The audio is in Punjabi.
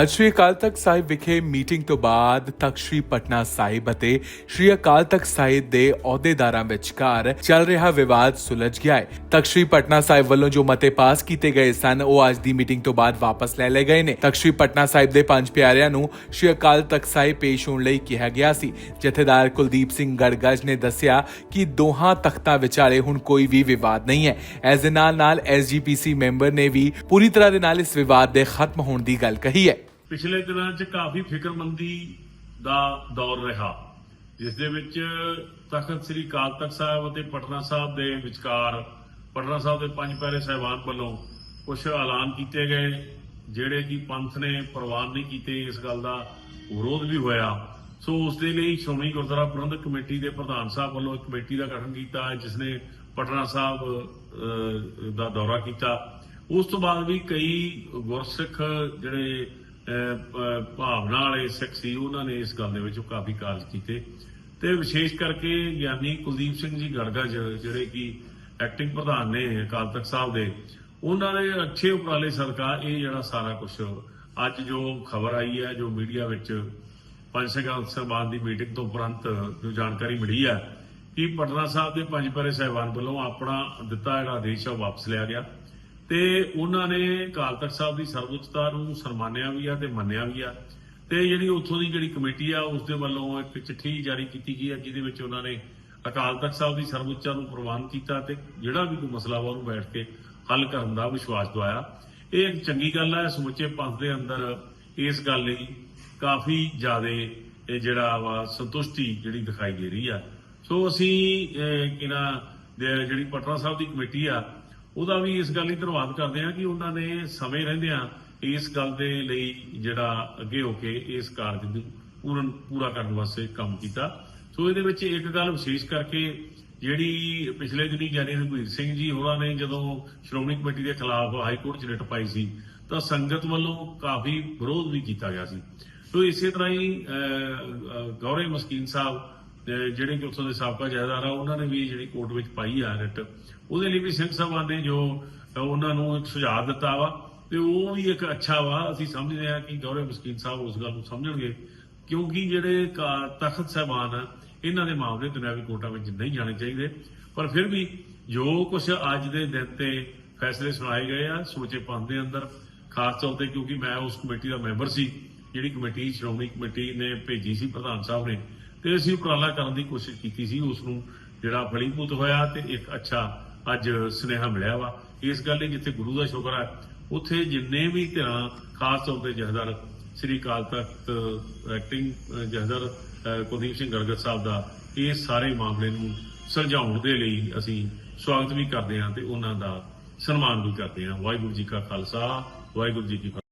ਅੱਜ ਸ੍ਰੀ ਅਕਾਲ ਤਖਤ ਸਾਹਿਬ ਵਿਖੇ ਮੀਟਿੰਗ ਤੋਂ ਬਾਅਦ ਤਖਤ ਸ੍ਰੀ ਪਟਨਾ ਸਾਹਿਬ ਅਤੇ ਸ੍ਰੀ ਅਕਾਲ ਤਖਤ ਸਾਹਿਬ ਦੇ ਅਹੁਦੇਦਾਰਾਂ ਵਿਚਕਾਰ ਚੱਲ ਰਿਹਾ ਵਿਵਾਦ ਸੁਲਝ ਗਿਆ ਹੈ। ਤਖਤ ਸ੍ਰੀ ਪਟਨਾ ਸਾਹਿਬ ਵੱਲੋਂ ਜੋ ਮਤੇ ਪਾਸ ਕੀਤੇ ਗਏ ਸਨ, ਉਹ ਅੱਜ ਦੀ ਮੀਟਿੰਗ ਤੋਂ ਬਾਅਦ ਵਾਪਸ ਲੈ ਲਏ ਗਏ ਨੇ। ਤਖਤ ਸ੍ਰੀ ਪਟਨਾ ਸਾਹਿਬ ਦੇ ਪੰਜ ਪਿਆਰਿਆਂ ਨੂੰ ਸ੍ਰੀ ਅਕਾਲ ਤਖਤ ਸਾਹਿਬ ਪੇਸ਼ ਹੋਣ ਲਈ ਕਿਹਾ ਗਿਆ ਸੀ। ਜਥੇਦਾਰ ਕੁਲਦੀਪ ਸਿੰਘ ਗੜਗਜ ਨੇ ਦੱਸਿਆ ਕਿ ਦੋਹਾਂ ਤਖਤਾਂ ਵਿਚਾਲੇ ਹੁਣ ਕੋਈ ਵੀ ਵਿਵਾਦ ਨਹੀਂ ਹੈ। ਇਸ ਦੇ ਨਾਲ ਨਾਲ ਐਸਜੀਪੀਸੀ ਮੈਂਬਰ ਨੇ ਵੀ ਪੂਰੀ ਤਰ੍ਹਾਂ ਦੇ ਨਾਲ ਇਸ ਵਿਵਾਦ ਦੇ ਖਤਮ ਹੋਣ ਦੀ ਗੱਲ ਕਹੀ ਹੈ। ਪਿਛਲੇ ਦਿਨਾਂ 'ਚ ਕਾਫੀ ਫਿਕਰਮੰਦੀ ਦਾ ਦੌਰ ਰਿਹਾ, ਜਿਸ ਦੇ ਵਿੱਚ ਤਖਤ ਸ੍ਰੀ ਅਕਾਲ ਤਖਤ ਸਾਹਿਬ ਅਤੇ ਪਟਨਾ ਸਾਹਿਬ ਦੇ ਵਿਚਕਾਰ, ਪਟਨਾ ਸਾਹਿਬ ਦੇ ਪੰਜ ਪਿਆਰੇ ਸਾਹਿਬਾਨ ਵੱਲੋਂ ਕੁਝ ਐਲਾਨ ਕੀਤੇ ਗਏ, ਜਿਹੜੇ ਕਿ ਪੰਥ ਨੇ ਪ੍ਰਵਾਨ ਨਹੀਂ ਕੀਤੇ, ਇਸ ਗੱਲ ਦਾ ਵਿਰੋਧ ਵੀ ਹੋਇਆ। ਸੋ ਉਸ ਦੇ ਲਈ ਸ਼੍ਰੋਮਣੀ ਗੁਰਦੁਆਰਾ ਪ੍ਰਬੰਧਕ ਕਮੇਟੀ ਦੇ ਪ੍ਰਧਾਨ ਸਾਹਿਬ ਵੱਲੋਂ ਇੱਕ ਕਮੇਟੀ ਦਾ ਗਠਨ ਕੀਤਾ ਹੈ ਜਿਸ ਨੇ ਪਟਨਾ ਸਾਹਿਬ ਦਾ ਦੌਰਾ ਕੀਤਾ। ਉਸ ਤੋਂ ਬਾਅਦ ਵੀ ਕਈ ਗੁਰਸਿੱਖ ਜਿਹੜੇ ਭਾਵਨਾ ਵਾਲੇ ਸਿੱਖ ਸੀ, ਉਹਨਾਂ ਨੇ ਇਸ ਗੱਲ ਦੇ ਵਿੱਚ ਕਾਫੀ ਕਾਰਜ ਕੀਤੇ। ਤੇ ਵਿਸ਼ੇਸ਼ ਕਰਕੇ ਗਿਆਨੀ ਕੁਲਦੀਪ ਸਿੰਘ ਜੀ ਗੜਗੜ ਜਿਹੜੇ ਕਿ ਐਕਟਿੰਗ ਪ੍ਰਧਾਨ ਨੇ ਅਕਾਲ ਤਖਤ ਸਾਹਿਬ ਦੇ, ਉਹਨਾਂ ਨੇ ਅੱਛੇ ਉਪਰਾਲੇ ਸਰਕਾਰ ਇਹ ਜਿਹੜਾ ਸਾਰਾ ਕੁਝ ਅੱਜ ਜੋ ਖਬਰ ਆਈ ਹੈ, ਜੋ ਮੀਡੀਆ ਵਿੱਚ ਪੰਜ ਸੈਕੰਡ ਸਾਹਿਬਾਨ ਦੀ ਮੀਟਿੰਗ ਤੋਂ ਉਪਰੰਤ ਜੋ ਜਾਣਕਾਰੀ ਮਿਲੀ ਹੈ, ਕਿ ਪਟਨਾ ਸਾਹਿਬ ਦੇ ਪੰਜ ਪਿਆਰੇ ਸਾਹਿਬਾਨ ਵੱਲੋਂ ਆਪਣਾ ਦਿੱਤਾ ਜਿਹੜਾ ਆਦੇਸ਼ ਆ ਵਾਪਸ ਲਿਆ ਗਿਆ। ਤੇ ਉਹਨਾਂ ਨੇ ਅਕਾਲ ਤਖਤ ਸਾਹਿਬ ਦੀ ਸਰਵਉੱਚਤਾ ਨੂੰ ਸਨਮਾਨਿਆ ਵੀ ਆ ਤੇ ਮੰਨਿਆ ਵੀ ਆ। ਤੇ ਜਿਹੜੀ ਉੱਥੋਂ ਦੀ ਜਿਹੜੀ ਕਮੇਟੀ ਆ ਉਸ ਦੇ ਵੱਲੋਂ ਇੱਕ ਚਿੱਠੀ ਜਾਰੀ ਕੀਤੀ ਗਈ ਆ ਜਿਹਦੇ ਵਿੱਚ ਉਹਨਾਂ ਨੇ ਅਕਾਲ ਤਖਤ ਸਾਹਿਬ ਦੀ ਸਰਵਉੱਚਤਾ ਨੂੰ ਪ੍ਰਵਾਨ ਕੀਤਾ ਤੇ ਜਿਹੜਾ ਵੀ ਕੋਈ ਮਸਲਾ ਵਾ ਉਹਨੂੰ ਬੈਠ ਕੇ ਹੱਲ ਕਰਨ ਦਾ ਵਿਸ਼ਵਾਸ ਦਵਾਇਆ। ਇਹ ਇੱਕ ਚੰਗੀ ਗੱਲ ਹੈ ਸਮੁੱਚੇ ਪੰਥ ਦੇ ਅੰਦਰ ਇਸ ਗੱਲ ਲਈ ਕਾਫੀ ਜ਼ਿਆਦਾ ਇਹ ਜਿਹੜਾ ਵਾ ਸੰਤੁਸ਼ਟੀ ਜਿਹੜੀ ਦਿਖਾਈ ਦੇ ਰਹੀ ਆ। ਸੋ ਅਸੀਂ ਅਹ, ਕਿਨਾ ਜਿਹੜੀ ਪਟਨਾ ਸਾਹਿਬ ਦੀ ਕਮੇਟੀ ਆ ਉਹਦਾ ਵੀ ਇਸ ਗੱਲ ਲਈ ਧੰਨਵਾਦ ਕਰਦੇ ਹਾਂ ਕਿ ਉਹਨਾਂ ਨੇ ਸਮੇਂ ਰਹਿੰਦਿਆਂ ਇਸ ਗੱਲ ਦੇ ਲਈ ਜਿਹੜਾ ਅੱਗੇ ਹੋ ਕੇ ਇਸ ਕਾਰਜ ਨੂੰ ਪੂਰਨ ਪੂਰਾ ਕਰਨ ਵਾਸਤੇ ਕੰਮ ਕੀਤਾ। ਸੋ ਇਹਦੇ ਵਿੱਚ ਇੱਕ ਗੱਲ ਵਿਸ਼ੇਸ਼ ਕਰਕੇ ਜਿਹੜੀ ਪਿਛਲੇ ਦਿਨੀ ਗਿਆਨੀ ਰਘਵੀਰ ਸਿੰਘ ਜੀ ਹੋਰਾਂ ਨੇ ਜਦੋਂ ਸ਼੍ਰੋਮਣੀ ਕਮੇਟੀ ਦੇ ਖਿਲਾਫ ਹਾਈ ਕੋਰਟ 'ਚ ਰਿਟ ਪਾਈ ਸੀ ਤਾਂ ਸੰਗਤ ਵੱਲੋਂ ਕਾਫੀ ਵਿਰੋਧ ਵੀ ਕੀਤਾ ਗਿਆ ਸੀ। ਸੋ ਇਸੇ ਤਰ੍ਹਾਂ ਹੀ ਅਹ, ਗੌਰੇ ਮਸਕੀਨ ਸਾਹਿਬ ਜਿਹੜੇ ਕਿ ਉੱਥੋਂ ਦੇ ਸਾਬਕਾ ਜਥੇਦਾਰ ਆ, ਉਹਨਾਂ ਨੇ ਵੀ ਜਿਹੜੀ ਕੋਰਟ ਵਿੱਚ ਪਾਈ ਆ ਰਿਟ ਉਹਦੇ ਲਈ ਵੀ ਸਿੰਘ ਸਾਹਿਬਾਨ ਨੇ ਜੋ ਉਹਨਾਂ ਨੂੰ ਇੱਕ ਸੁਝਾਅ ਦਿੱਤਾ ਵਾ, ਤੇ ਉਹ ਵੀ ਇੱਕ ਅੱਛਾ ਵਾ। ਅਸੀਂ ਸਮਝਦੇ ਹਾਂ ਕਿ ਗੌਰਵ ਮਸਕੀਨ ਸਾਹਿਬ ਉਸ ਗੱਲ ਨੂੰ ਸਮਝਣਗੇ, ਕਿਉਂਕਿ ਜਿਹੜੇ ਤਖਤ ਸਾਹਿਬਾਨ ਆ, ਇਹਨਾਂ ਦੇ ਮਾਮਲੇ ਦੁਨਿਆਵੀ ਕੋਰਟਾਂ ਵਿੱਚ ਨਹੀਂ ਜਾਣੇ ਚਾਹੀਦੇ। ਪਰ ਫਿਰ ਵੀ ਜੋ ਕੁਝ ਅੱਜ ਦੇ ਦਿਨ ਤੇ ਫੈਸਲੇ ਸੁਣਾਏ ਗਏ ਆ ਸੋਚੇ ਪੰਥ ਦੇ ਅੰਦਰ, ਖਾਸ ਤੌਰ ਤੇ ਕਿਉਂਕਿ ਮੈਂ ਉਸ ਕਮੇਟੀ ਦਾ ਮੈਂਬਰ ਸੀ, ਜਿਹੜੀ ਕਮੇਟੀ, ਸ਼੍ਰੋਮਣੀ ਕਮੇਟੀ ਨੇ ਭੇਜੀ ਸੀ ਪ੍ਰਧਾਨ ਸਾਹਿਬ ਨੇ ਤੇ ਅਸੀਂ ਉਪਰਾਲਾ ਕਰਨ ਦੀ ਕੋਸ਼ਿਸ਼ ਕੀਤੀ ਸੀ ਉਸ ਨੂੰ ਜਿਹੜਾ ਫਲੀਭੂਤ ਹੋਇਆ ਤੇ ਇੱਕ ਅੱਛਾ ਅੱਜ ਸੁਨੇਹਾ ਮਿਲਿਆ ਵਾ। ਇਸ ਗੱਲ ਲਈ ਜਿੱਥੇ ਗੁਰੂ ਦਾ ਸ਼ੁਕਰ ਹੈ ਉੱਥੇ ਜਿੰਨੇ ਵੀ ਧਿਰਾਂ, ਖਾਸ ਤੌਰ ਤੇ ਜਹਦਰ, ਸ੍ਰੀ ਅਕਾਲ ਤਖਤ ਐਕਟਿੰਗ ਜਹਦਰ ਕੁਲਦੀਪ ਸਿੰਘ ਗੜਗੜ ਸਾਹਿਬ ਦਾ ਇਹ ਸਾਰੇ ਮਾਮਲੇ ਨੂੰ ਸੁਲਝਾਉਣ ਦੇ ਲਈ ਅਸੀਂ ਸਵਾਗਤ ਵੀ ਕਰਦੇ ਹਾਂ ਤੇ ਉਹਨਾਂ ਦਾ ਸਨਮਾਨ ਵੀ ਕਰਦੇ ਹਾਂ। ਵਾਹਿਗੁਰੂ ਜੀ ਕਾ ਖਾਲਸਾ, ਵਾਹਿਗੁਰੂ ਜੀ ਕੀ ਫਤਿਹ।